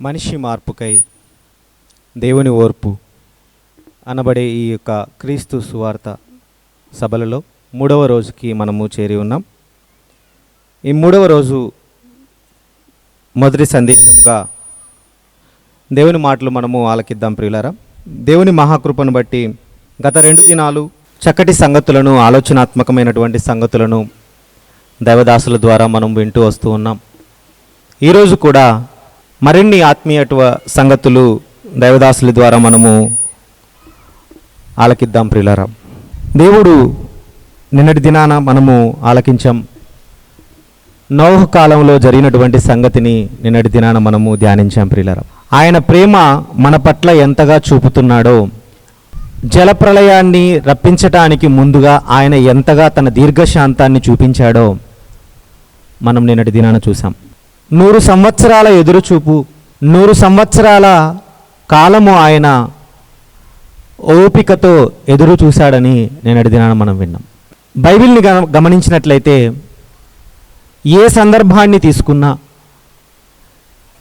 మనిషి మార్పుకై దేవుని ఓర్పు అనబడే ఈ యొక్క క్రీస్తు సువార్త సభలలో మూడవ రోజుకి మనము చేరి ఉన్నాం. ఈ మూడవ రోజు మొదటి సందేశంగా దేవుని మాటలు మనము ఆలకిద్దాం ప్రియులారా. దేవుని మహాకృపను బట్టి గత రెండు దినాలు చక్కటి సంగతులను ఆలోచనాత్మకమైనటువంటి సంగతులను దైవదాసుల ద్వారా మనం వింటూ వస్తూ ఉన్నాం. ఈరోజు కూడా మరిన్ని ఆత్మీయత్వ సంగతులు దైవదాసుల ద్వారా మనము ఆలకిద్దాం ప్రియులారా. దేవుడు నిన్నటి దినాన మనము ఆలకించాం. నౌహ కాలంలో జరిగినటువంటి సంగతిని నిన్నటి దినాన మనము ధ్యానించాం ప్రియులారా. ఆయన ప్రేమ మన పట్ల ఎంతగా చూపుతున్నాడో జలప్రలయాన్ని రప్పించటానికి ముందుగా ఆయన ఎంతగా తన దీర్ఘశాంతాన్ని చూపించాడో మనం నిన్నటి దినాన చూసాం నూరు సంవత్సరాల ఎదురుచూపు నూరు సంవత్సరాల కాలము ఆయన ఓపికతో ఎదురు చూశాడని నేను అడిగినాను మనం విన్నాం. బైబిల్ని గమ గమనించినట్లయితే ఏ సందర్భాన్ని తీసుకున్నా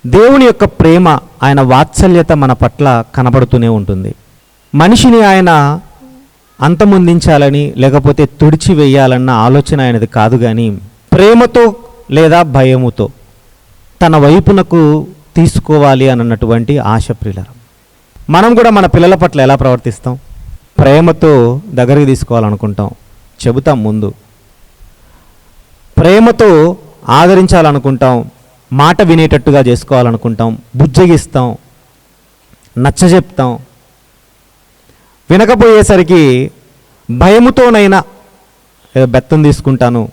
దేవుని యొక్క ప్రేమ ఆయన వాత్సల్యత మన పట్ల కనబడుతూనే ఉంటుంది. మనిషిని ఆయన అంతమొందించాలని లేకపోతే తుడిచివేయాలన్న ఆలోచన ఆయనది కాదు కానీ ప్రేమతో లేదా భయముతో. తన వైపునకు తీసుకోవాలి అన్నటువంటి ఆశ ప్రియులరం. మనం కూడా మన పిల్లల పట్ల ఎలా ప్రవర్తిస్తాం? ప్రేమతో దగ్గరికి తీసుకోవాలనుకుంటాం. చెబుతాం ముందు. ప్రేమతో ఆదరించాలనుకుంటాం. మాట వినేటట్టుగా చేసుకోవాలనుకుంటాం. బుజ్జగిస్తాం. నచ్చజెప్తాం. వినకపోయేసరికి భయముతోనైనా ఏదో బెత్తం తీసుకుంటాను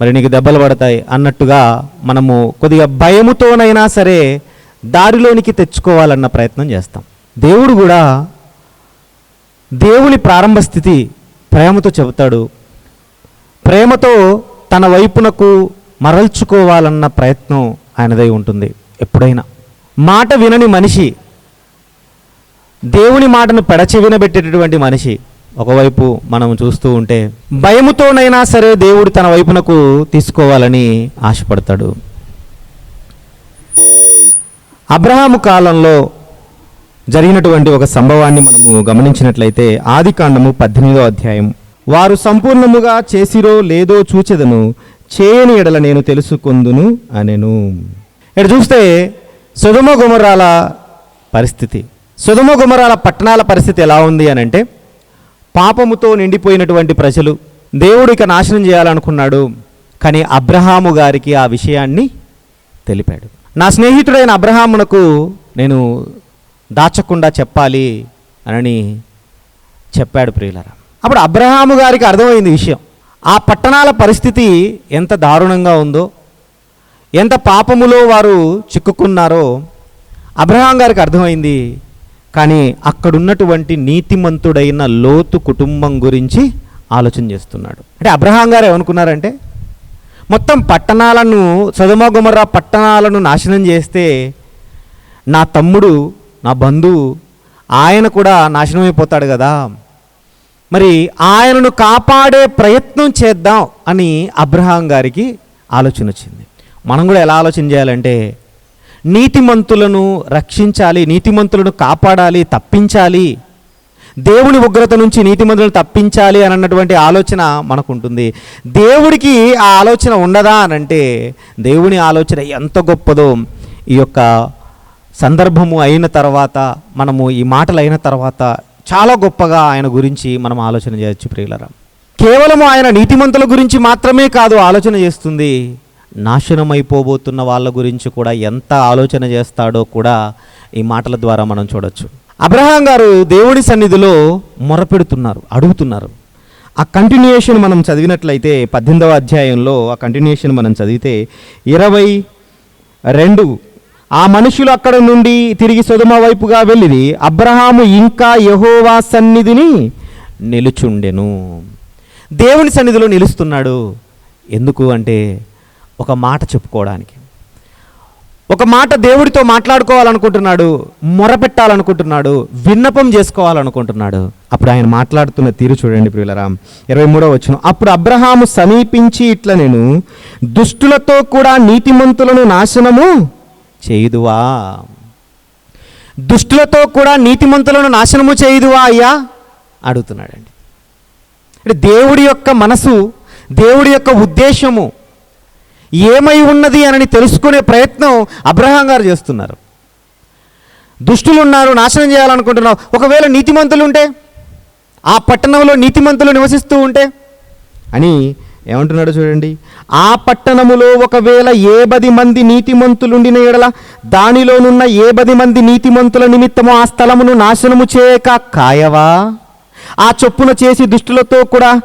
మరి నీకు దెబ్బలు పడతాయి అన్నట్టుగా మనము కొద్దిగా భయముతోనైనా సరే దారిలోనికి తెచ్చుకోవాలన్న ప్రయత్నం చేస్తాం. దేవుడు కూడా దేవుని ప్రారంభ స్థితి ప్రేమతో చెబుతాడు. ప్రేమతో తన వైపునకు మరల్చుకోవాలన్న ప్రయత్నం ఆయనదై ఉంటుంది. ఎప్పుడైనా మాట వినని మనిషి దేవుని మాటను పెడచెవిన వినబెట్టేటటువంటి మనిషి ఒకవైపు మనం చూస్తూ ఉంటే భయముతోనైనా సరే దేవుడు తన వైపునకు తీసుకోవాలని ఆశపడతాడు. అబ్రహాము కాలంలో జరిగినటువంటి ఒక సంభవాన్ని మనము గమనించినట్లయితే ఆది కాండము పద్దెనిమిదో అధ్యాయం. వారు సంపూర్ణముగా చేసిరో లేదో చూచెదను చేయని ఎడల నేను తెలుసుకుందును అనెను. ఇక్కడ చూస్తే సుధమ గుమరాల పరిస్థితి. సుధమ గుమరాల పట్టణాల పరిస్థితి ఎలా ఉంది అని అంటే పాపముతో నిండిపోయినటువంటి ప్రజలు దేవుడు ఇక నాశనం చేయాలనుకున్నాడు కానీ అబ్రహాము గారికి ఆ విషయాన్ని తెలిపాడు. నా స్నేహితుడైన అబ్రహామునకు నేను దాచకుండా చెప్పాలి అని చెప్పాడు ప్రియులరా. అప్పుడు అబ్రహాము గారికి అర్థమైంది విషయం. ఆ పట్టణాల పరిస్థితి ఎంత దారుణంగా ఉందో ఎంత పాపములో వారు చిక్కుకున్నారో అబ్రహాం గారికి అర్థమైంది కానీ అక్కడున్నటువంటి నీతిమంతుడైన లోతు కుటుంబం గురించి ఆలోచన చేస్తున్నాడు. అంటే అబ్రహాం గారు ఏమనుకున్నారంటే మొత్తం పట్టణాలను సదుమగుమర్రా పట్టణాలను నాశనం చేస్తే నా తమ్ముడు నా బంధువు ఆయన కూడా నాశనం అయిపోతాడు కదా. మరి ఆయనను కాపాడే ప్రయత్నం చేద్దాం అని అబ్రహాం గారికి ఆలోచన వచ్చింది. మనం కూడా ఎలా ఆలోచన చేయాలంటే నీతిమంతులను రక్షించాలి నీతిమంతులను కాపాడాలి తప్పించాలి. దేవుని ఉగ్రత నుంచి నీతిమంతులను తప్పించాలి అని అన్నటువంటి ఆలోచన మనకు ఉంటుంది దేవుడికి ఆ ఆలోచన ఉండదా అని అంటే దేవుని ఆలోచన ఎంత గొప్పదో ఈ యొక్క సందర్భము అయిన తర్వాత మనము ఈ మాటలు అయిన తర్వాత చాలా గొప్పగా ఆయన గురించి మనం ఆలోచన చేయొచ్చు ప్రియులరా. కేవలం ఆయన నీతిమంతుల గురించి మాత్రమే కాదు ఆలోచన చేస్తుంది. నాశనమైపోబోతున్న వాళ్ళ గురించి కూడా ఎంత ఆలోచన చేస్తాడో కూడా ఈ మాటల ద్వారా మనం చూడొచ్చు. అబ్రహాం గారు దేవుడి సన్నిధిలో మొరపెడుతున్నారు అడుగుతున్నారు. ఆ కంటిన్యూయేషన్ మనం చదివినట్లయితే పద్దెనిమిదవ అధ్యాయంలో ఆ కంటిన్యూయేషన్ మనం చదివితే ఇరవై రెండు ఆ మనుషులు అక్కడ నుండి తిరిగి సుధమ వైపుగా వెళ్ళిది అబ్రహాము ఇంకా యహోవా సన్నిధిని నిలుచుండెను. దేవుని సన్నిధిలో నిలుస్తున్నాడు. ఎందుకు అంటే ఒక మాట చెప్పుకోవడానికి. ఒక మాట దేవుడితో మాట్లాడుకోవాలనుకుంటున్నాడు మొరపెట్టాలనుకుంటున్నాడు విన్నపం చేసుకోవాలనుకుంటున్నాడు. అప్పుడు ఆయన మాట్లాడుతున్న తీరు చూడండి ప్రియులరామ్ ఇరవై మూడో వచ్చిన అప్పుడు అబ్రహాము సమీపించి ఇట్లా నేను దుష్టులతో కూడా నీతిమంతులను నాశనము చేయుదువా? దుష్టులతో కూడా నీతిమంతులను నాశనము చేయదువా అయ్యా? అడుగుతున్నాడండి. అంటే దేవుడి యొక్క మనసు దేవుడి యొక్క ఉద్దేశము ఏమై ఉన్నది అని తెలుసుకునే ప్రయత్నం అబ్రహాం గారు చేస్తున్నారు. దుష్టులు ఉన్నారు నాశనం చేయాలనుకుంటున్నావు. ఒకవేళ నీతిమంతులు ఉంటే ఆ పట్టణంలో నీతిమంతులు నివసిస్తూ ఉంటే అని ఏమంటున్నాడు చూడండి. ఆ పట్టణములో ఒకవేళ ఏ పది మంది నీతిమంతులుండిన ఎడల దానిలోనున్న ఏ పది మంది నీతిమంతుల నిమిత్తము ఆ స్థలమును నాశనము చేయక కాయవా? ఆ చొప్పున చేసి దుష్టులతో కూడా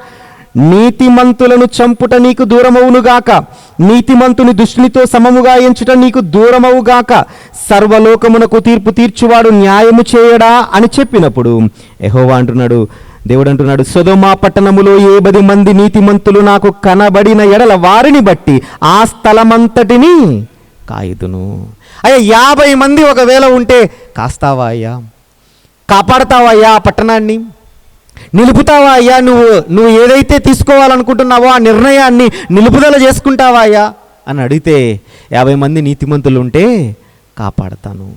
నీతిమంతులను చంపుట నీకు దూరమవునుగాక. నీతిమంతుని దుష్టునితో సమముగా ఎంచుట నీకు దూరమవుగాక. సర్వలోకమునకు తీర్పు తీర్చువాడు న్యాయము చేయడా అని చెప్పినప్పుడు ఎహోవా అంటున్నాడు దేవుడు అంటున్నాడు సొదొమ పట్టణములో ఏ పది మంది నీతిమంతులు నాకు కనబడిన ఎడల వారిని బట్టి ఆ స్థలమంతటిని కాయుదును. అయ్యా యాభై మంది ఒకవేళ ఉంటే కాస్తావా అయ్యా? కాపాడతావా అయ్యా ఆ పట్టణాన్ని? నిలుపుతావా అయ్యా నువ్వు? నువ్వు ఏదైతే తీసుకోవాలనుకుంటున్నావో ఆ నిర్ణయాన్ని నిలుపుదల చేసుకుంటావా అయ్యా? అని అడిగితే యాభై మంది నీతిమంతులు ఉంటే కాపాడతాను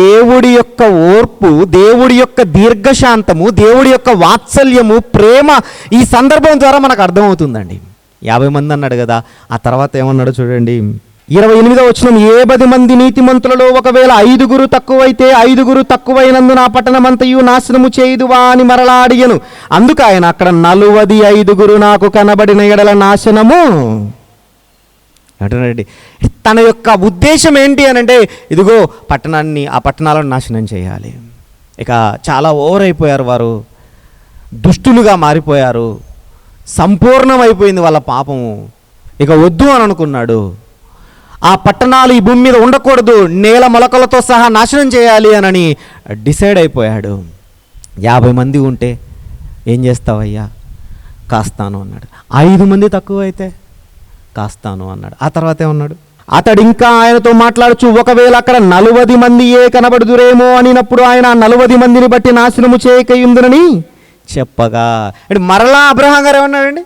దేవుడి యొక్క ఓర్పు దేవుడి యొక్క దీర్ఘశాంతము దేవుడి యొక్క వాత్సల్యము ప్రేమ ఈ సందర్భం ద్వారా మనకు అర్థమవుతుందండి. యాభై మంది అన్నాడు కదా ఆ తర్వాత ఏమన్నాడు చూడండి. ఇరవై ఎనిమిదో వచ్చిన ఏ పది మంది నీతిమంతులలో ఒకవేళ ఐదుగురు తక్కువైతే ఐదుగురు తక్కువైనందు నా పట్టణమంతయు నాశనము చేయుదువా అని మరలా అడిగను అందుకు ఆయన అక్కడ నలువది ఐదుగురు నాకు కనబడిన ఎడల నాశనము. అంటున్నాడు తన యొక్క ఉద్దేశం ఏంటి అని అంటే ఇదిగో పట్టణాన్ని ఆ పట్టణాలను నాశనం చేయాలి. ఇక చాలా ఓవర్ అయిపోయారు వారు దుష్టులుగా మారిపోయారు సంపూర్ణమైపోయింది వాళ్ళ పాపము. ఇక వద్దు అని అనుకున్నాడు. ఆ పట్టణాలు ఈ భూమి మీద ఉండకూడదు నేల మొలకలతో సహా నాశనం చేయాలి అనని డిసైడ్ అయిపోయాడు. యాభై మంది ఉంటే ఏం చేస్తావయ్యా? కాస్తాను అన్నాడు. ఐదు మంది తక్కువ అయితే కాస్తాను అన్నాడు. ఆ తర్వాత ఏమన్నాడు? అతడు ఇంకా ఆయనతో మాట్లాడుచు ఒకవేళ అక్కడ నలువది మంది ఏ కనబడుదురేమో అనినప్పుడు ఆయన నలువది మందిని బట్టి నాశనము చేయకయుందునని చెప్పగా. అంటే మరలా అబ్రహాం గారు ఏమన్నాడండి?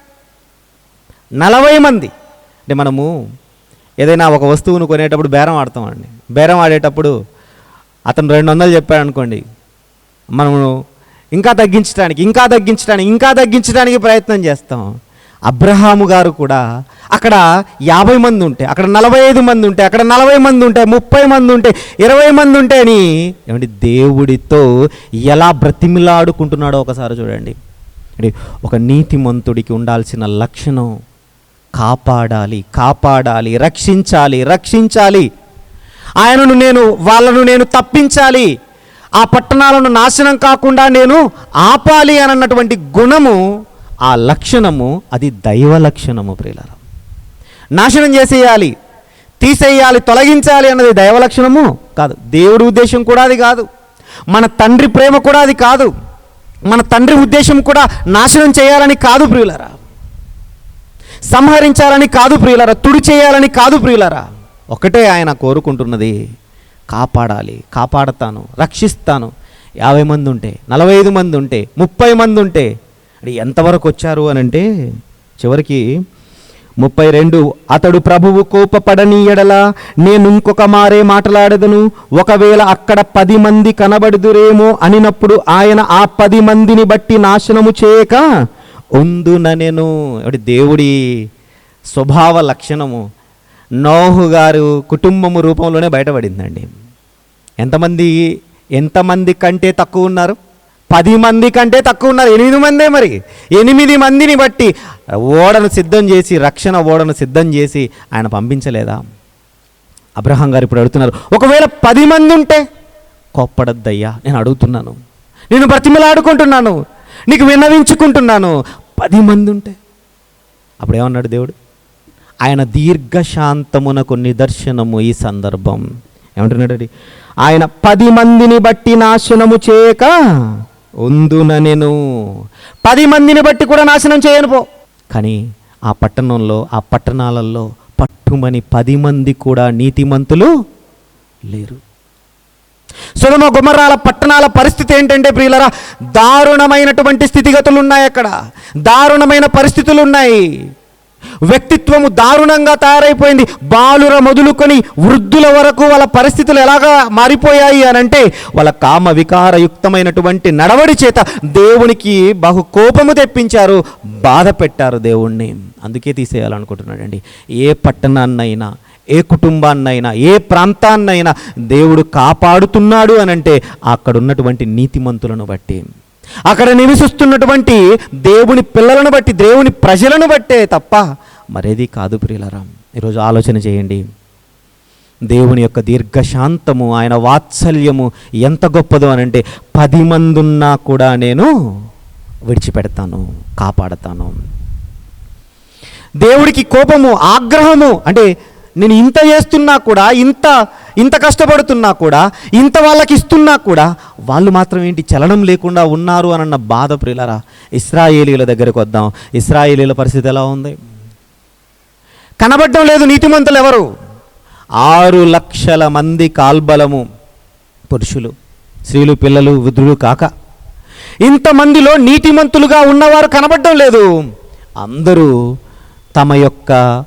నలభై మంది. అంటే మనము ఏదైనా ఒక వస్తువును కొనేటప్పుడు బేరం ఆడతామండి. బేరం ఆడేటప్పుడు అతను రెండు వందలు చెప్పాడు అనుకోండి మనము ఇంకా తగ్గించడానికి ఇంకా తగ్గించడానికి ఇంకా తగ్గించడానికి ప్రయత్నం చేస్తాం. అబ్రహాము గారు కూడా అక్కడ యాభై మంది ఉంటే అక్కడ నలభై ఐదు మంది ఉంటే అక్కడ నలభై మంది ఉంటే ముప్పై మంది ఉంటే ఇరవై మంది ఉంటే అని ఏమంటే దేవుడితో ఎలా బ్రతిమిలాడుకుంటున్నాడో ఒకసారి చూడండి. అంటే ఒక నీతిమంతుడికి ఉండాల్సిన లక్షణం కాపాడాలి కాపాడాలి రక్షించాలి రక్షించాలి. ఆయనను నేను వాళ్ళను నేను తప్పించాలి. ఆ పట్టణాలను నాశనం కాకుండా నేను ఆపాలి అని అన్నటువంటి గుణము ఆ లక్షణము అది దైవ లక్షణము ప్రియులరా. నాశనం చేసేయాలి తీసేయాలి తొలగించాలి అన్నది దైవ లక్షణము కాదు. దేవుడి ఉద్దేశం కూడా అది కాదు. మన తండ్రి ప్రేమ కూడా అది కాదు. మన తండ్రి ఉద్దేశం కూడా నాశనం చేయాలని కాదు ప్రియులరా. సంహరించాలని కాదు ప్రియులరా తుడి చేయాలని కాదు ప్రియులరా. ఒకటే ఆయన కోరుకుంటున్నది కాపాడాలి కాపాడతాను రక్షిస్తాను. యాభై మంది ఉంటే నలభై ఐదు మంది ఉంటే ముప్పై మంది ఉంటే అది ఎంతవరకు వచ్చారు అని అంటే చివరికి ముప్పై రెండు అతడు ప్రభువు కోపపడని ఎడల నేను ఇంకొక మారే మాట్లాడదను. ఒకవేళ అక్కడ పది మంది కనబడుదురేమో అనినప్పుడు ఆయన ఆ పది మందిని బట్టి నాశనము చేయక ఉందున నేను అంటే దేవుడి స్వభావ లక్షణము నోహు గారు కుటుంబము రూపంలోనే బయటపడిందండి. ఎంతమంది ఎంతమంది కంటే తక్కువ ఉన్నారు? పది మంది కంటే తక్కువ ఉన్నారు. ఎనిమిది మందే మరి. ఎనిమిది మందిని బట్టి ఓడను సిద్ధం చేసి రక్షణ ఓడను సిద్ధం చేసి ఆయన పంపించలేదా? అబ్రహం గారు ఇప్పుడు అడుగుతున్నారు ఒకవేళ పది మంది ఉంటే కోప్పడద్దయ్యా నేను అడుగుతున్నాను. నేను బ్రతిమలాడుకుంటున్నాను. నీకు విన్నవించుకుంటున్నాను. పది మంది ఉంటే. అప్పుడు ఏమన్నాడు దేవుడు? ఆయన దీర్ఘశాంతమునకు నిదర్శనము ఈ సందర్భం. ఏమంటున్నాడు ఆయన పది మందిని బట్టి నాశనము చేయక ఉందున నేను. పది మందిని బట్టి కూడా నాశనం చేయను పో. కానీ ఆ పట్టణంలో ఆ పట్టణాలలో పట్టుమని పది మంది కూడా నీతిమంతులు లేరు. సుగమ గుమరాల పట్టణాల పరిస్థితి ఏంటంటే ప్రియులరా దారుణమైనటువంటి స్థితిగతులు ఉన్నాయి అక్కడ. దారుణమైన పరిస్థితులు ఉన్నాయి వ్యక్తిత్వము దారుణంగా తయారైపోయింది. బాలుర మొదలుకొని వృద్ధుల వరకు వాళ్ళ పరిస్థితులు ఎలాగా మారిపోయాయి అని అంటే వాళ్ళ కామ వికారయుక్తమైనటువంటి నడవడి చేత దేవునికి బహు కోపము తెప్పించారు బాధ పెట్టారు దేవుణ్ణి. అందుకే తీసేయాలనుకుంటున్నాడండి. ఏ పట్టణాన్నైనా ఏ కుటుంబాన్నైనా ఏ ప్రాంతాన్నైనా దేవుడు కాపాడుతున్నాడు అని అంటే అక్కడ ఉన్నటువంటి నీతిమంతులను బట్టి. అక్కడ నివసిస్తున్నటువంటి దేవుని పిల్లలను బట్టి దేవుని ప్రజలను బట్టే తప్ప మరేది కాదు ప్రియులరా. ఈరోజు ఆలోచన చేయండి. దేవుని యొక్క దీర్ఘశాంతము ఆయన వాత్సల్యము ఎంత గొప్పదో అని అంటే పది మంది ఉన్నా కూడా నేను విడిచిపెడతాను కాపాడతాను. దేవుడికి కోపము ఆగ్రహము అంటే నేను ఇంత చేస్తున్నా కూడా ఇంత ఇంత కష్టపడుతున్నా కూడా ఇంత వాళ్ళకి ఇస్తున్నా కూడా వాళ్ళు మాత్రం ఏంటి చలనం లేకుండా ఉన్నారు అనన్న బాధ ప్రిలరా ఇస్రాయేలీల దగ్గరకు వద్దాం. ఇస్రాయేలీల పరిస్థితి ఎలా ఉంది? కనబడడం లేదు నీతిమంతులు ఎవరు? ఆరు లక్షల మంది కాల్బలము పురుషులు స్త్రీలు పిల్లలు వృద్ధులు కాక. ఇంతమందిలో నీతిమంతులుగా ఉన్నవారు కనబడడం లేదు. అందరూ తమ యొక్క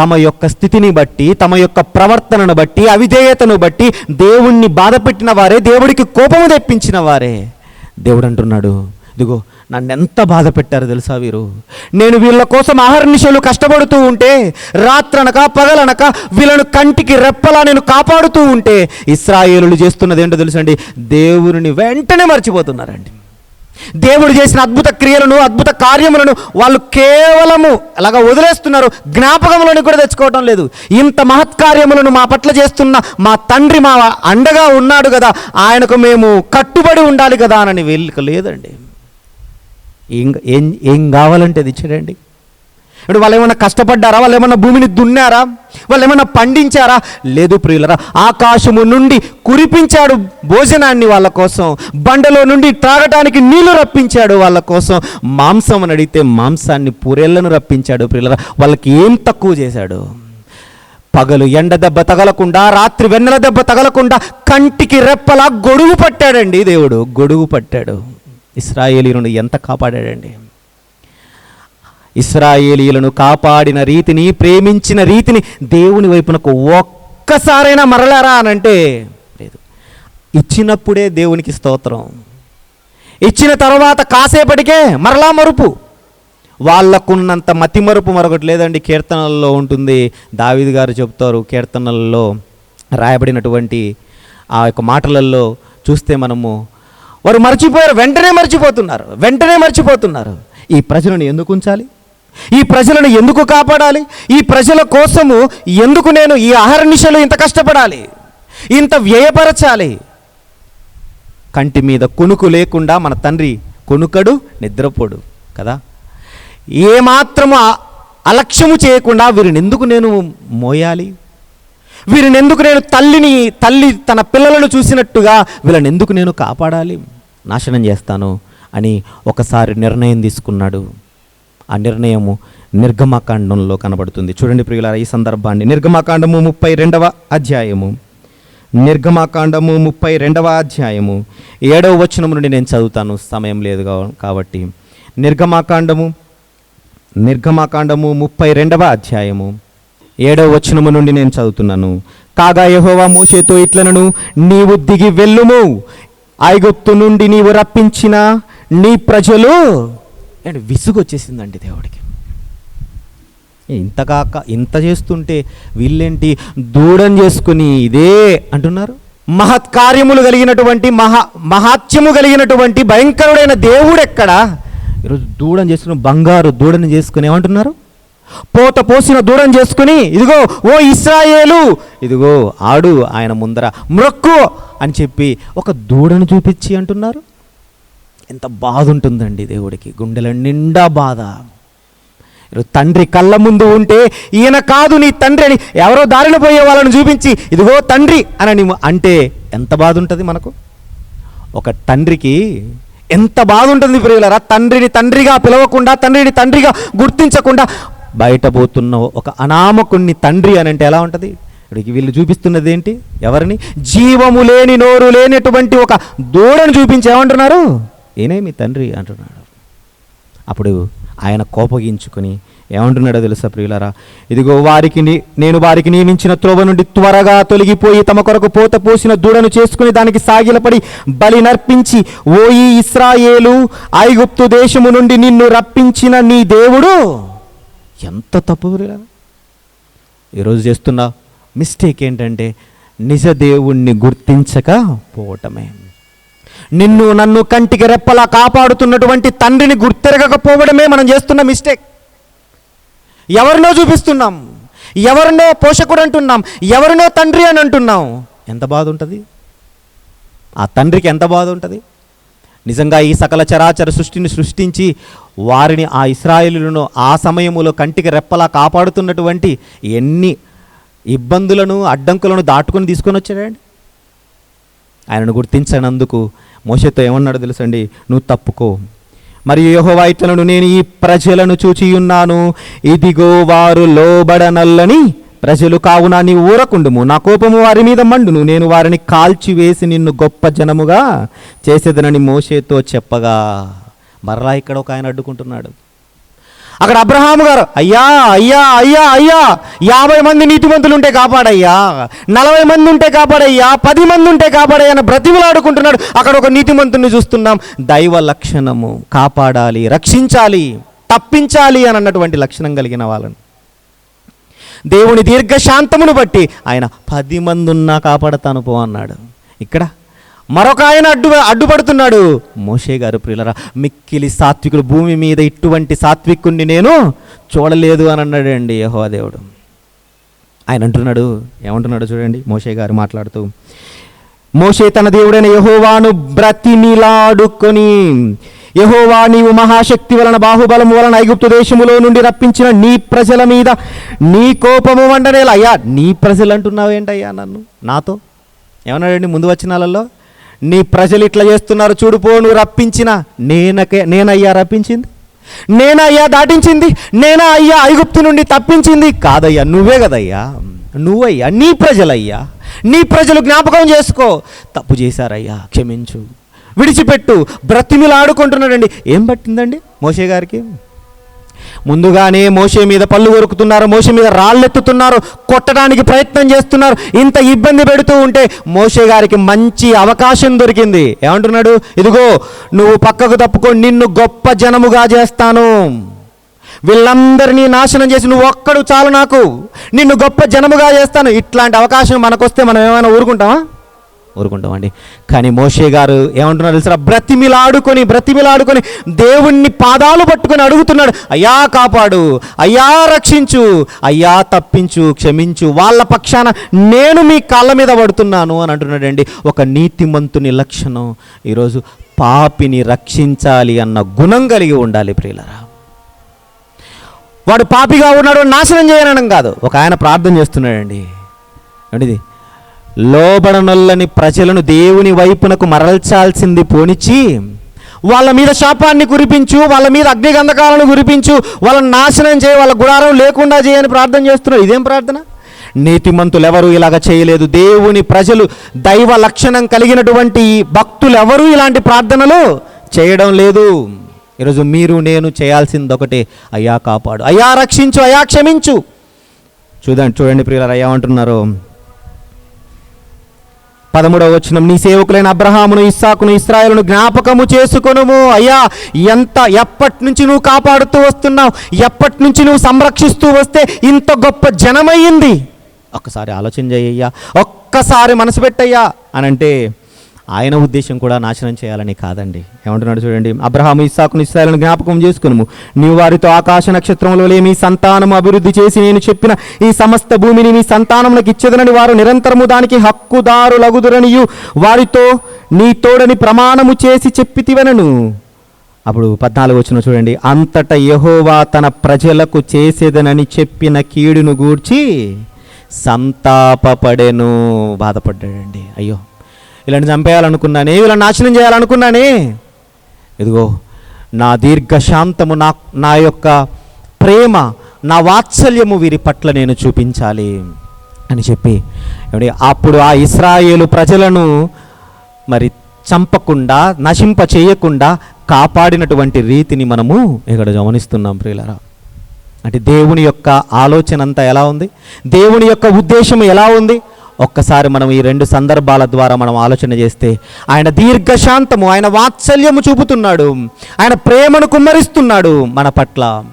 తమ యొక్క స్థితిని బట్టి తమ యొక్క ప్రవర్తనను బట్టి అవిధేయతను బట్టి దేవుణ్ణి బాధపెట్టిన వారే దేవుడికి కోపము తెప్పించిన వారే. దేవుడు అంటున్నాడు ఇదిగో నన్ను ఎంత బాధ పెట్టారు తెలుసా వీరు? నేను వీళ్ళ కోసం ఆహర్నిశలు కష్టపడుతూ ఉంటే రాత్రనక పగలనక వీళ్ళను కంటికి రెప్పలా నేను కాపాడుతూ ఉంటే ఇస్రాయేలులు చేస్తున్నది ఏంటో తెలుసండి? దేవుని వెంటనే మర్చిపోతున్నారండి. దేవుడు చేసిన అద్భుత క్రియలను అద్భుత కార్యములను వాళ్ళు కేవలము అలాగా వదిలేస్తున్నారు. జ్ఞాపకములను కూడా తెచ్చుకోవటం లేదు. ఇంత మహత్కార్యములను మా పట్ల చేస్తున్న మా తండ్రి మా అండగా ఉన్నాడు కదా ఆయనకు మేము కట్టుబడి ఉండాలి కదా అని వెళ్ళక లేదండి. ఏం ఏం ఏం కావాలంటే అది ఇచ్చాడండి. ఇప్పుడు వాళ్ళు ఏమైనా కష్టపడ్డారా? వాళ్ళు ఏమైనా భూమిని దున్నారా? వాళ్ళు ఏమైనా పండించారా? లేదు ప్రియులరా ఆకాశము నుండి కురిపించాడు భోజనాన్ని వాళ్ళ కోసం బండలో నుండి త్రాగటానికి నీళ్ళు రప్పించాడు వాళ్ళ కోసం. మాంసం అని అడిగితే మాంసాన్ని పూరేళ్ళను రప్పించాడు ప్రియులరా వాళ్ళకి ఏం తక్కువ చేశాడు? పగలు ఎండ దెబ్బ తగలకుండా రాత్రి వెన్నెల దెబ్బ తగలకుండా కంటికి రెప్పలా గొడుగు పట్టాడండి దేవుడు గొడుగు పట్టాడు. ఇస్రాయేలీలను ఎంత కాపాడాడండి? ఇస్రాయేలీలను కాపాడిన రీతిని ప్రేమించిన రీతిని దేవుని వైపునకు ఒక్కసారైనా మరలారా అని అంటే లేదు. ఇచ్చినప్పుడే దేవునికి స్తోత్రం. ఇచ్చిన తర్వాత కాసేపటికే మరలా మరుపు. వాళ్ళకున్నంత మతి మరుపు మరొకటి లేదండి. కీర్తనల్లో ఉంటుంది. దావిది గారు చెప్తారు కీర్తనల్లో రాయబడినటువంటి ఆ యొక్క మాటలలో చూస్తే మనము వారు మర్చిపోయారు. వెంటనే మర్చిపోతున్నారు. వెంటనే మర్చిపోతున్నారు. ఈ ప్రజలను ఎందుకు ఉంచాలి? ఈ ప్రజలను ఎందుకు కాపాడాలి? ఈ ప్రజల కోసము ఎందుకు నేను ఈ అహర్నిశలు ఇంత కష్టపడాలి? ఇంత వ్యయపరచాలి? కంటి మీద కొనుకు లేకుండా మన తండ్రి కొనుకడు నిద్రపోడు కదా? ఏమాత్రము అలక్ష్యము చేయకుండా వీరిని ఎందుకు నేను మోయాలి? వీరిని ఎందుకు నేను తల్లిని తల్లి తన పిల్లలను చూసినట్టుగా వీళ్ళని ఎందుకు నేను కాపాడాలి? నాశనం చేస్తాను అని ఒకసారి నిర్ణయం తీసుకున్నాడు. ఆ నిర్ణయము నిర్గమాకాండంలో కనబడుతుంది. చూడండి ప్రియులారా ఈ సందర్భాన్ని నిర్గమకాండము ముప్పై రెండవ అధ్యాయము. నిర్గమాకాండము ముప్పై రెండవ అధ్యాయము. ఏడవ వచనం నుండి నేను చదువుతాను సమయం లేదు కా- కాబట్టి. నిర్గమాకాండము నిర్గమాకాండము ముప్పై రెండవ అధ్యాయము. ఏడవ వచనము నుండి నేను చదువుతున్నాను. కాగా యహోవా మోషేతో ఇట్లనను నీవు దిగి వెళ్ళుము. ఐగుప్తు నుండి నీవు రప్పించిన నీ ప్రజలు ఏంటి విసుగు వచ్చేసిందండి దేవుడికి. ఇంత కాక ఇంత చేస్తుంటే వీళ్ళేంటి దూడం చేసుకుని ఇదే అంటున్నారు? మహత్కార్యములు కలిగినటువంటి మహా మహాత్యము కలిగినటువంటి భయంకరుడైన దేవుడు ఎక్కడ ఈరోజు దూడం చేసుకుని బంగారు దూడని చేసుకుని ఏమంటున్నారు? పోత పోసిన దూడం చేసుకుని ఇదిగో ఓ ఇస్రాయేలు ఇదిగో ఆడు ఆయన ముందర మ్రొక్కు అని చెప్పి ఒక దూడను చూపించి అంటున్నారు. ఎంత బాధ ఉంటుందండి దేవుడికి. గుండెల నిండా బాధ. తండ్రి కళ్ళ ముందు ఉంటే ఈయన కాదు నీ తండ్రి అని ఎవరో దారిన పోయే వాళ్ళని చూపించి ఇదిగో తండ్రి అని అంటే ఎంత బాధ ఉంటుంది మనకు? ఒక తండ్రికి ఎంత బాధ ఉంటుంది ప్రియులరా? తండ్రిని తండ్రిగా పిలవకుండా తండ్రిని తండ్రిగా గుర్తించకుండా బయట పోతున్న ఒక అనామకుణ్ణి తండ్రి అని అంటే ఎలా ఉంటుంది? ఇక్కడికి వీళ్ళు చూపిస్తున్నది ఏంటి? ఎవరిని? జీవము లేని నోరు లేనటువంటి ఒక దూడను చూపించి ఏమంటున్నారు? ఈయనే మీ తండ్రి అంటున్నాడు. అప్పుడు ఆయన కోపగించుకొని ఏమంటున్నాడో తెలుసా ప్రియులారా? ఇదిగో వారికి నేను వారికి నియమించిన త్రోవ నుండి త్వరగా తొలగిపోయి తమ కొరకు పోత పోసిన దూడను చేసుకుని దానికి సాగిలపడి బలి నర్పించి ఓయి ఇస్రాయేలు ఐగుప్తు దేశము నుండి నిన్ను రప్పించిన నీ దేవుడు. ఎంత తప్పు ప్రియులారా? ఈరోజు చేస్తున్న మిస్టేక్ ఏంటంటే నిజ దేవుణ్ణి గుర్తించకపోవటమే నిన్ను నన్ను కంటికి రెప్పలా కాపాడుతున్నటువంటి తండ్రిని గుర్తెరగకపోవడమే మనం చేస్తున్న మిస్టేక్. ఎవరినో చూపిస్తున్నాం. ఎవరినో పోషకుడు అంటున్నాం. ఎవరినో తండ్రి అని అంటున్నాం. ఎంత బాధ ఉంటుంది? ఆ తండ్రికి ఎంత బాధ ఉంటుంది? నిజంగా ఈ సకల చరాచర సృష్టిని సృష్టించి వారిని ఆ ఇస్రాయిలును ఆ సమయములో కంటికి రెప్పలా కాపాడుతున్నటువంటి ఎన్ని ఇబ్బందులను అడ్డంకులను దాటుకొని తీసుకొని వచ్చాడండి? ఆయనను గుర్తించనందుకు మోషతో ఏమన్నాడు తెలుసండి? నువ్వు తప్పుకో. మరియు యహోవాయిట్లను నేను ఈ ప్రజలను చూచి ఉన్నాను ఇదిగో వారు లోబడనల్లని ప్రజలు కావున నీ ఊరకుండుము. నా కోపము వారి మీద మండును. నేను వారిని కాల్చివేసి నిన్ను గొప్ప జనముగా చేసేదనని మోసేతో చెప్పగా. మరలా ఇక్కడ ఒక ఆయన అడ్డుకుంటున్నాడు. అక్కడ అబ్రహాము గారు అయ్యా అయ్యా అయ్యా అయ్యా యాభై మంది నీతిమంతులు ఉంటే కాపాడయ్యా నలభై మంది ఉంటే కాపాడయ్యా పది మంది ఉంటే కాపాడయ్యా అని బ్రతిమలాడుకుంటున్నాడు. అక్కడ ఒక నీతిమంతుని చూస్తున్నాం. దైవ లక్షణము కాపాడాలి రక్షించాలి తప్పించాలి అని అన్నటువంటి లక్షణం కలిగిన వాళ్ళని. దేవుని దీర్ఘశాంతమును బట్టి ఆయన పది మంది ఉన్నా కాపాడతాను పో అన్నాడు. ఇక్కడ మరొక ఆయన అడ్డు అడ్డుపడుతున్నాడు. మోషే గారు ప్రియులరా మిక్కిలి సాత్వికుడు భూమి మీద ఇటువంటి సాత్వికుణ్ణి నేను చూడలేదు అని అన్నాడండి అండి దేవుడు. ఆయన అంటున్నాడు ఏమంటున్నాడు చూడండి మోషే గారు మాట్లాడుతూ మోషే తన దేవుడైన యహోవాను బ్రతిమిలాడుకొని యహోవా నీవు మహాశక్తి వలన బాహుబలము వలన ఐగుప్తు దేశములో నుండి రప్పించిన నీ ప్రజల మీద నీ కోపము వండనేలా. అయ్యా నీ ప్రజలు అంటున్నావు ఏంటయ్యా నన్ను? నాతో? ఏమన్నాడండి ముందు వచ్చినాలలో నీ ప్రజలు ఇట్లా చేస్తున్నారు చూడుపో నువ్వు రప్పించిన నేనకే నేనయ్యా రప్పించింది. నేనయ్యా దాటించింది. నేనా అయ్యా ఐగుప్తు నుండి తప్పించింది. కాదయ్యా నువ్వే కదయ్యా. నువ్వయ్యా నీ ప్రజలయ్యా. నీ ప్రజలు జ్ఞాపకం చేసుకో. తప్పు చేశారయ్యా క్షమించు. విడిచిపెట్టు. బ్రతిమిలాడుకుంటున్నాడండి. ఏం పట్టిందండి మోషే గారికి? ముందుగానే మోసే మీద పళ్ళు కొరుకుతున్నారు మోసే మీద రాళ్ళెత్తుతున్నారు కొట్టడానికి ప్రయత్నం చేస్తున్నారు. ఇంత ఇబ్బంది పెడుతూ ఉంటే మోసే గారికి మంచి అవకాశం దొరికింది. ఏమంటున్నాడు? ఇదిగో నువ్వు పక్కకు తప్పుకొని నిన్ను గొప్ప జనముగా చేస్తాను. వీళ్ళందరినీ నాశనం చేసి నువ్వు ఒక్కడు చాలు నాకు. నిన్ను గొప్ప జనముగా చేస్తాను. ఇట్లాంటి అవకాశం మనకొస్తే మనం ఏమైనా ఊరుకుంటామా? కోరుకుంటామండి కానీ మోషే గారు ఏమంటున్నారు తెలుసా? బ్రతిమిలాడుకొని బ్రతిమిలాడుకొని దేవుణ్ణి పాదాలు పట్టుకొని అడుగుతున్నాడు. అయ్యా కాపాడు అయ్యా రక్షించు అయ్యా తప్పించు క్షమించు వాళ్ళ పక్షాన నేను మీ కాళ్ళ మీద పడుతున్నాను అని అంటున్నాడండి. ఒక నీతిమంతుని లక్షణం. ఈరోజు పాపిని రక్షించాలి అన్న గుణం కలిగి ఉండాలి ప్రియులరా. వాడు పాపిగా ఉన్నాడు నాశనం చేయనడం కాదు. ఒక ఆయన ప్రార్థన చేస్తున్నాడండి. అంటే లోబడనొల్లని ప్రజలను దేవుని వైపునకు మరల్చాల్సింది పోనిచ్చి వాళ్ళ మీద శాపాన్ని కురిపించు వాళ్ళ మీద అగ్నిగంధకాలను కురిపించు వాళ్ళని నాశనం చేయి వాళ్ళ గుడారం లేకుండా చేయని ప్రార్థన చేస్తున్నారు ఇదేం ప్రార్థన? నీతిమంతులు ఎవరు ఇలాగ చేయలేదు. దేవుని ప్రజలు దైవ లక్షణం కలిగినటువంటి భక్తులు ఎవరు ఇలాంటి ప్రార్థనలు చేయడం లేదు. ఈరోజు మీరు నేను చేయాల్సింది ఒకటే అయ్యా కాపాడు. అయ్యా రక్షించు. అయ్యా క్షమించు. చూడండి చూడండి అయ్యా అంటున్నారు పదమూడవ వచనం నీ సేవకులైన అబ్రహామును ఇస్సాకును ఇస్రాయలను జ్ఞాపకము చేసుకొనుము. అయ్యా ఎంత ఎప్పటి నుంచి నువ్వు కాపాడుతూ వస్తున్నావు? ఎప్పటి నుంచి నువ్వు సంరక్షిస్తూ వస్తే ఇంత గొప్ప జనమయ్యింది? ఒక్కసారి ఆలోచన చేయ్యా ఒక్కసారి మనసు పెట్టయ్యా. అని అంటే ఆయన ఉద్దేశం కూడా నాశనం చేయాలని కాదండి. ఏమంటున్నాడు చూడండి అబ్రహాము ఇస్సాకును ఇస్రాయలను జ్ఞాపకం చేసుకును నీవు వారితో ఆకాశ నక్షత్రంలో మీ సంతానము అభివృద్ధి చేసి నేను చెప్పిన ఈ సమస్త భూమిని మీ సంతానములకు ఇచ్చేదనని వారు నిరంతరము దానికి హక్కుదారులగుదురనియు. వారితో నీ తోడని ప్రమాణము చేసి చెప్పితివనను. అప్పుడు పద్నాలుగు వచ్చిన చూడండి అంతట యహోవా తన ప్రజలకు చేసేదనని చెప్పిన కీడును గూర్చి సంతాపపడెను. బాధపడ్డాడండి. అయ్యో వీళ్ళని చంపేయాలనుకున్నానే వీళ్ళని నాశనం చేయాలనుకున్నానే. ఇదిగో నా దీర్ఘశాంతము నా నా యొక్క ప్రేమ నా వాత్సల్యము వీరి పట్ల నేను చూపించాలి అని చెప్పి అప్పుడు ఆ ఇస్రాయేలు ప్రజలను మరి చంపకుండా నశింప చేయకుండా కాపాడినటువంటి రీతిని మనము ఇక్కడ గమనిస్తున్నాం ప్రియులరా. అంటే దేవుని యొక్క ఆలోచన అంతా ఎలా ఉంది? దేవుని యొక్క ఉద్దేశం ఎలా ఉంది? ఒక్కసారి మనం ఈ రెండు సందర్భాల ద్వారా మనం ఆలోచన చేస్తే ఆయన దీర్ఘశాంతము ఆయన వాత్సల్యము చూపుతున్నాడు ఆయన ప్రేమను కుమ్మరిస్తున్నాడు మన పట్ల.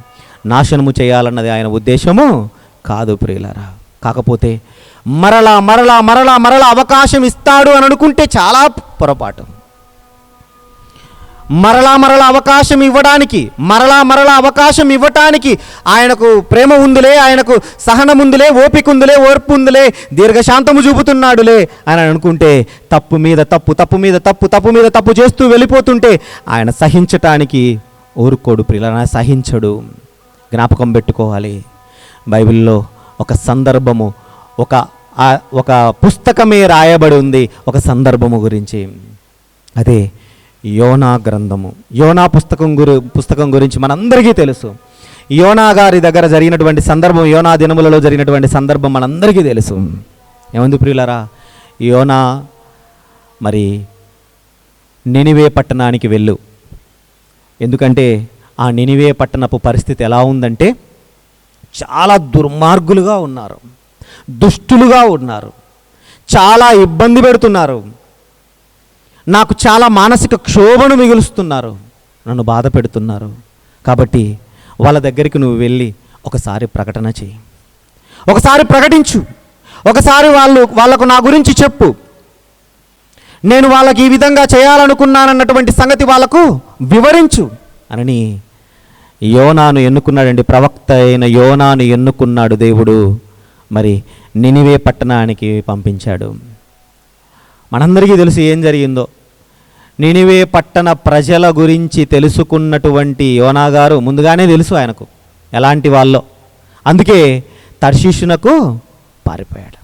నాశనము చేయాలన్నది ఆయన ఉద్దేశము కాదు ప్రియులరా. కాకపోతే మరలా మరలా మరలా మరలా అవకాశం ఇస్తాడు అని అనుకుంటే చాలా పొరపాటు. మరలా మరలా అవకాశం ఇవ్వడానికి మరలా మరలా అవకాశం ఇవ్వటానికి ఆయనకు ప్రేమ ఉందిలే ఆయనకు సహనం ఉందిలే ఓపిక ఉందిలే ఓర్పు ఉందిలే దీర్ఘశాంతము చూపుతున్నాడులే అని అనుకుంటే తప్పు మీద తప్పు తప్పు మీద తప్పు తప్పు మీద తప్పు చేస్తూ వెళ్ళిపోతుంటే ఆయన సహించటానికి ఊరుకోడు ప్రిలన సహించడు. జ్ఞాపకం పెట్టుకోవాలి. బైబిల్లో ఒక సందర్భము ఒక ఒక పుస్తకమే రాయబడి ఉంది ఒక సందర్భము గురించి. అదే యోనా గ్రంథము. యోనా పుస్తకం గురి పుస్తకం గురించి మనందరికీ తెలుసు. యోనా గారి దగ్గర జరిగినటువంటి సందర్భం యోనా దినములలో జరిగినటువంటి సందర్భం మనందరికీ తెలుసు. ఏమంది ప్రియులరా? యోనా మరి నినివే పట్టణానికి వెళ్ళు. ఎందుకంటే ఆ నినివే పట్టణపు పరిస్థితి ఎలా ఉందంటే చాలా దుర్మార్గులుగా ఉన్నారు. దుష్టులుగా ఉన్నారు. చాలా ఇబ్బంది పెడుతున్నారు. నాకు చాలా మానసిక క్షోభను మిగులుస్తున్నారు. నన్ను బాధ పెడుతున్నారు. కాబట్టి వాళ్ళ దగ్గరికి నువ్వు వెళ్ళి ఒకసారి ప్రకటన చేయి ఒకసారి ప్రకటించు. ఒకసారి వాళ్ళు వాళ్ళకు నా గురించి చెప్పు. నేను వాళ్ళకి ఈ విధంగా చేయాలనుకున్నానన్నటువంటి సంగతి వాళ్ళకు వివరించు అని యోనాను ఎన్నుకున్నాడండి. ప్రవక్త అయిన యోనాను ఎన్నుకున్నాడు దేవుడు. మరి నినివే పట్టణానికి పంపించాడు. మనందరికీ తెలుసు ఏం జరిగిందో. నినివే పట్టణ ప్రజల గురించి తెలుసుకున్నటువంటి యోనా గారు ముందుగానే తెలుసు ఆయనకు ఎలాంటి వాళ్ళో. అందుకే తర్శీషునకు పారిపోయాడు.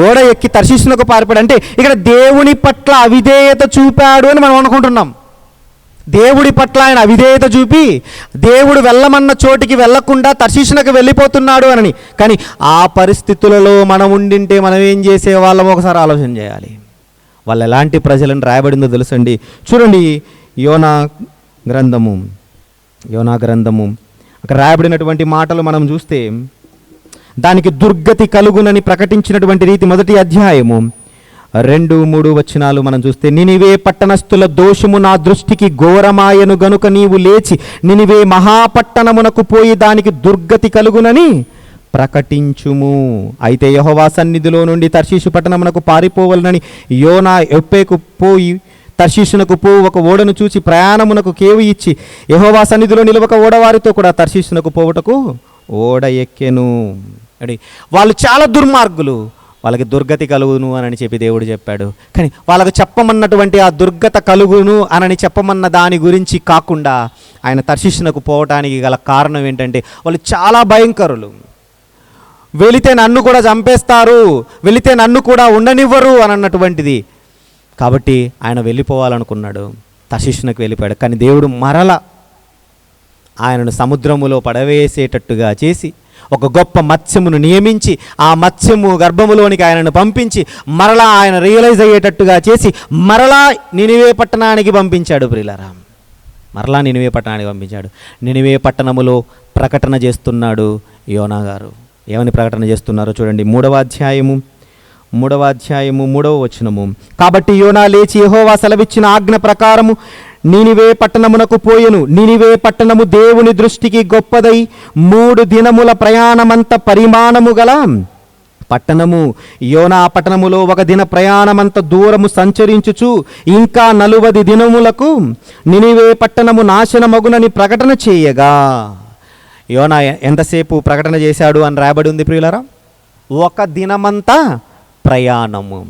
ఓడ ఎక్కి తర్శీషునకు పారిపోయాడు. అంటే ఇక్కడ దేవుని పట్ల అవిధేయత చూపాడు అని మనం అనుకుంటున్నాం. దేవుడి పట్ల ఆయన అవిధేయత చూపి దేవుడు వెళ్ళమన్న చోటికి వెళ్ళకుండా తర్శీషునకు వెళ్ళిపోతున్నాడు అని కానీ ఆ పరిస్థితులలో మనం ఉండింటే మనం ఏం చేసేవాళ్ళం? ఒకసారి ఆలోచన చేయాలి. వాళ్ళు ఎలాంటి ప్రజలను రాయబడిందో తెలుసండి. చూడండి యోనా గ్రంథము. యోనా గ్రంథము. అక్కడ రాయబడినటువంటి మాటలు మనం చూస్తే దానికి దుర్గతి కలుగునని ప్రకటించినటువంటి రీతి మొదటి అధ్యాయము. రెండు మూడు వచనాలు మనం చూస్తే నినివే పట్టణస్థుల దోషము నా దృష్టికి ఘోరమాయను గనుక నీవు లేచి నినివే మహాపట్టణమునకు పోయి దానికి దుర్గతి కలుగునని ప్రకటించుము. అయితే యహోవా సన్నిధిలో నుండి తర్శీషు పట్టణమునకు పారిపోవలనని యోనా ఎప్పేకు పోయి తర్శీషునకు పో ఒక ఓడను చూసి ప్రయాణమునకు కేవు ఇచ్చి యహోవా సన్నిధిలో నిలవక ఓడవారితో కూడా తర్శీషునకు పోవుటకు ఓడ ఎక్కెను. అడి వాళ్ళు చాలా దుర్మార్గులు. వాళ్ళకి దుర్గతి కలుగును అని చెప్పి దేవుడు చెప్పాడు. కానీ వాళ్ళకు చెప్పమన్నటువంటి ఆ దుర్గత కలుగును అనని చెప్పమన్న దాని గురించి కాకుండా ఆయన తర్శిష్ణకు పోవటానికి గల కారణం ఏంటంటే వాళ్ళు చాలా భయంకరులు. వెళితే నన్ను కూడా చంపేస్తారు వెళితే నన్ను కూడా ఉండనివ్వరు అని అన్నటువంటిది. కాబట్టి ఆయన వెళ్ళిపోవాలనుకున్నాడు. తశిష్ణకు వెళ్ళిపోయాడు. కానీ దేవుడు మరల ఆయనను సముద్రములో పడవేసేటట్టుగా చేసి ఒక గొప్ప మత్స్యమును నియమించి ఆ మత్స్యము గర్భములోనికి ఆయనను పంపించి మరలా ఆయన రియలైజ్ అయ్యేటట్టుగా చేసి మరలా నినివే పట్టణానికి పంపించాడు ప్రిలరా మరలా నినివే పట్టణానికి పంపించాడు. నినివే పట్టణములో ప్రకటన చేస్తున్నాడు యోనా గారు. ఏమని ప్రకటన చేస్తున్నారో చూడండి. మూడవ అధ్యాయము మూడవ అధ్యాయము మూడవ వచనము. కాబట్టి యోనా లేచి యహోవా సెలవిచ్చిన ఆజ్ఞ ప్రకారము నీనివే పట్టణమునకు పోయెను. నీనివే పట్టణము దేవుని దృష్టికి గొప్పదై మూడు దినముల ప్రయాణమంత పరిమాణము గల పట్టణము. యోనా పట్టణములో ఒక దిన ప్రయాణమంత దూరము సంచరించుచు ఇంకా నలువది దినములకు నినివే పట్టణము నాశనమగునని ప్రకటన చేయగా. యోనా ఎంతసేపు ప్రకటన చేశాడు అని రాయబడి ఉంది ప్రియులరా? ఒక దినమంతా ప్రయాణము.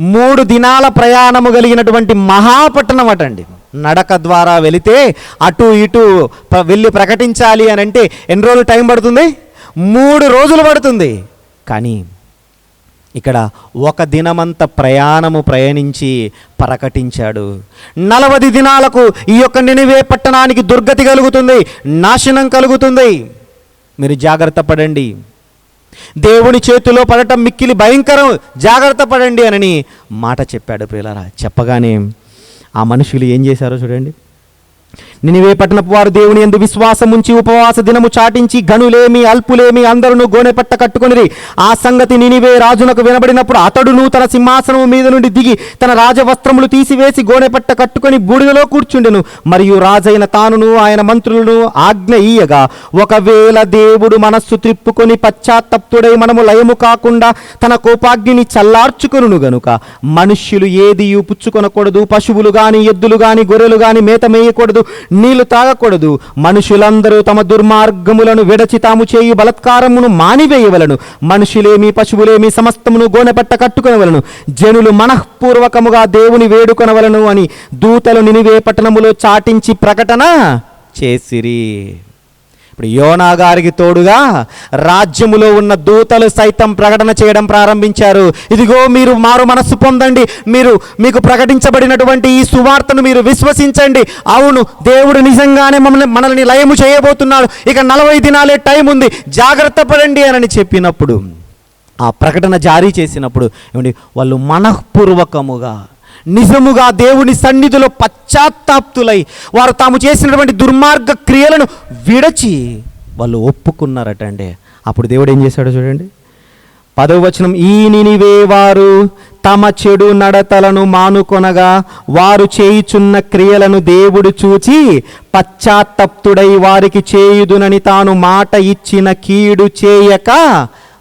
మూడు దినాల ప్రయాణము కలిగినటువంటి మహాపట్టణం అటండి. నడక ద్వారా వెళితే అటు ఇటు వెళ్ళి ప్రకటించాలి అని అంటే ఎన్ని రోజులు టైం పడుతుంది? మూడు రోజులు పడుతుంది. కానీ ఇక్కడ ఒక దినమంత ప్రయాణము ప్రయాణించి ప్రకటించాడు. నలవది దినాలకు ఈ యొక్క నినివే పట్టణానికి దుర్గతి కలుగుతుంది నాశనం కలుగుతుంది. మీరు జాగ్రత్త పడండి. దేవుని చేతిలో పడటం మిక్కిలి భయంకరం. జాగ్రత్త పడండి అని మాట చెప్పాడు ప్రియులారా. చెప్పగానే ఆ మనుషులు ఏం చేశారో చూడండి. నినివే పట్టణపు వారు దేవుని ఎందు విశ్వాసం ఉంచి ఉపవాస దినము చాటించి గనులేమి అల్పులేమి అందరూ గోనెపట్ట కట్టుకుని ఆ సంగతి నినివే రాజునకు వినబడినప్పుడు అతడును తన సింహాసనము మీద నుండి దిగి తన రాజవస్త్రములు తీసివేసి గోనెపట్ట కట్టుకొని బూడిదలో కూర్చుండెను. మరియు రాజైన తానును ఆయన మంత్రులను ఆజ్ఞ ఇయ్యగా ఒకవేళ దేవుడు మనస్సు త్రిప్పుకొని పశ్చాత్తప్తుడై మనము లయము కాకుండా తన కోపాగ్నిని చల్లార్చుకును గనుక మనుష్యులు ఏది పుచ్చుకొనకూడదు పశువులు గాని ఎద్దులు గాని గొర్రెలు గాని మేత మేయకూడదు. నీళ్ళు తాగకూడదు. మనుషులందరూ తమ దుర్మార్గములను విడచి తాము చేయు బలత్కారమును మానివేయవలను. మనుషులేమి పశువులేమి సమస్తమును గోనెపట్ట కట్టుకునవలను. జనులు మనఃపూర్వకముగా దేవుని వేడుకొనవలను అని దూతలు నినివే పట్టణములో చాటించి ప్రకటన చేసిరి. ఇప్పుడు యోనా గారికి తోడుగా రాజ్యములో ఉన్న దూతలు సైతం ప్రకటన చేయడం ప్రారంభించారు. ఇదిగో మీరు మారు మనస్సు పొందండి. మీరు మీకు ప్రకటించబడినటువంటి ఈ సువార్తను మీరు విశ్వసించండి. అవును దేవుడు నిజంగానే మమ్మల్ని మనల్ని లయము చేయబోతున్నాడు. ఇక నలభై దినాలే టైం ఉంది. జాగ్రత్త పడండి అని చెప్పినప్పుడు ఆ ప్రకటన జారీ చేసినప్పుడు ఏమండి వాళ్ళు మనఃపూర్వకముగా నిజముగా దేవుని సన్నిధిలో పశ్చాత్తాప్తులై వారు తాము చేసినటువంటి దుర్మార్గ క్రియలను విడచి వాళ్ళు ఒప్పుకున్నారటండి అప్పుడు దేవుడు ఏం చేశాడో చూడండి. పదవ వచనం ఈ నినివే వారు తమ చెడు నడతలను మానుకొనగా వారు చేయుచున్న క్రియలను దేవుడు చూచి పశ్చాత్తప్తుడై వారికి చేయుదునని తాను మాట ఇచ్చిన కీడు చేయక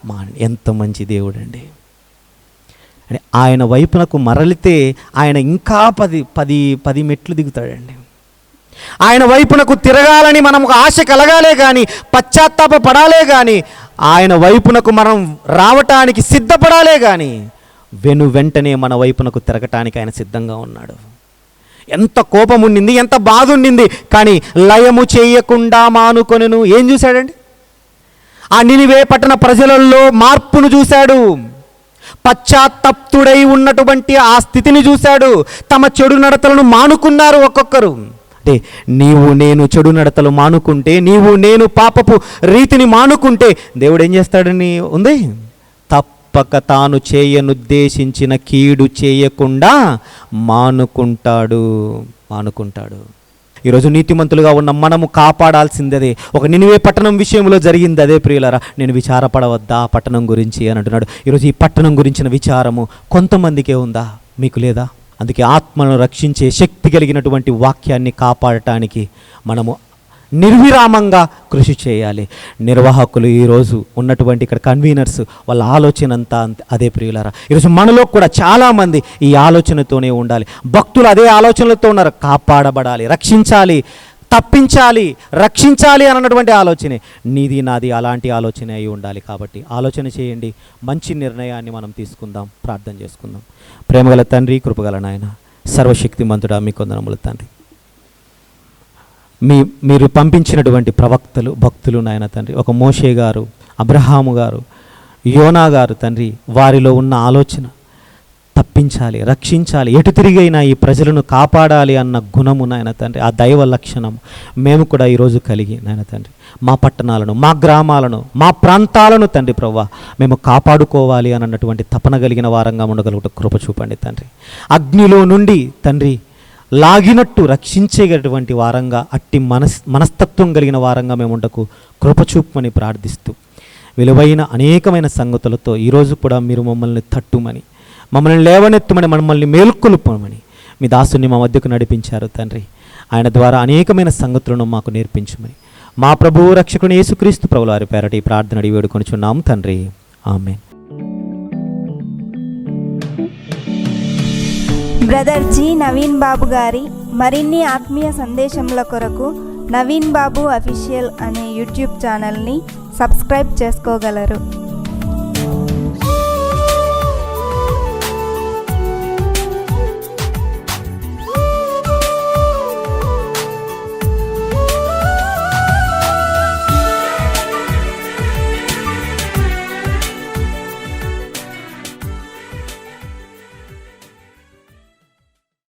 మా ఎంత మంచి దేవుడండి. అని ఆయన వైపునకు మరలితే ఆయన ఇంకా పది పది పది మెట్లు దిగుతాడండి. ఆయన వైపునకు తిరగాలని మనం ఆశ కలగాలే కానీ పశ్చాత్తాప పడాలే కానీ ఆయన వైపునకు మనం రావటానికి సిద్ధపడాలే కానీ వెను వెంటనే మన వైపునకు తిరగటానికి ఆయన సిద్ధంగా ఉన్నాడు. ఎంత కోపం ఉండింది ఎంత బాధ ఉండింది కానీ లయము చేయకుండా మానుకొనెను. ఏం చూశాడండి? ఆ నినివే పట్టణ ప్రజలలో మార్పును చూశాడు. పశ్చాత్తప్తుడై ఉన్నటువంటి ఆ స్థితిని చూశాడు. తమ చెడు నడతలను మానుకున్నారు ఒక్కొక్కరు. అంటే నీవు నేను చెడు నడతలు మానుకుంటే నీవు నేను పాపపు రీతిని మానుకుంటే దేవుడు ఏం చేస్తాడని ఉంది? తప్పక తాను చేయనుద్దేశించిన కీడు చేయకుండా మానుకుంటాడు మానుకుంటాడు. ఈరోజు నీతిమంతులుగా ఉన్న మనము కాపాడాల్సిందే. ఒక నినివే పట్టణం విషయంలో జరిగింది అదే ప్రియులరా. నేను విచారపడవద్దా పట్టణం గురించి అని అంటున్నాడు. ఈరోజు ఈ పట్టణం గురించిన విచారము కొంతమందికే ఉందా? మీకు లేదా? అందుకే ఆత్మను రక్షించే శక్తి కలిగినటువంటి వాక్యాన్ని కాపాడటానికి మనము నిర్విరామంగా కృషి చేయాలి. నిర్వాహకులు ఈరోజు ఉన్నటువంటి ఇక్కడ కన్వీనర్స్ వాళ్ళ ఆలోచన అంతా అదే ప్రియులారా. ఈరోజు మనలో కూడా చాలామంది ఈ ఆలోచనతోనే ఉండాలి. భక్తులు అదే ఆలోచనలతో ఉన్నారు. కాపాడబడాలి రక్షించాలి తప్పించాలి రక్షించాలి అన్నటువంటి ఆలోచనే. నీది నాది అలాంటి ఆలోచన అయి ఉండాలి కాబట్టి ఆలోచన చేయండి. మంచి నిర్ణయాన్ని మనం తీసుకుందాం ప్రార్థన చేసుకుందాం. ప్రేమగల తండ్రి కృపగల నాయన సర్వశక్తిమంతుడా మీ కొందనముల తండ్రి. మీ మీరు పంపించినటువంటి ప్రవక్తలు భక్తులు నాయన తండ్రి ఒక మోషే గారు అబ్రహాము గారు యోనా గారు తండ్రి వారిలో ఉన్న ఆలోచన తప్పించాలి రక్షించాలి ఎటు తిరిగైనా ఈ ప్రజలను కాపాడాలి అన్న గుణము నాయన తండ్రి ఆ దైవ లక్షణం మేము కూడా ఈరోజు కలిగి నాయన తండ్రి. మా పట్టణాలను మా గ్రామాలను మా ప్రాంతాలను తండ్రి ప్రవ్వా మేము కాపాడుకోవాలి అని అన్నటువంటి తపన కలిగిన వారంగా ఉండగలుగుట కృప చూపండి తండ్రి. అగ్నిలో నుండి తండ్రి లాగినట్టు రక్షించేటటువంటి వారంగా అట్టి మనస్ మనస్తత్వం కలిగిన వారంగా మేము ఉండకు కృపచూపమని ప్రార్థిస్తూ. విలువైన అనేకమైన సంగతులతో ఈరోజు కూడా మీరు మమ్మల్ని తట్టుమని మమ్మల్ని లేవనెత్తమని మమ్మల్ని మేల్కొలుపమని మీ దాసుని మా మధ్యకు నడిపించారు తండ్రి. ఆయన ద్వారా అనేకమైన సంగతులను మాకు నేర్పించమని. మా ప్రభువు రక్షకుని యేసుక్రీస్తు ప్రభువారి పేరటి ప్రార్థన అడిగి వేడుకొనుచున్నాం తండ్రి. ఆమె బ్రదర్ జి నవీన్ బాబు గారి మరిన్ని ఆత్మీయ సందేశముల కొరకు నవీన్ బాబు అఫీషియల్ అనే యూట్యూబ్ ఛానల్ని సబ్స్క్రైబ్ చేసుకోగలరు.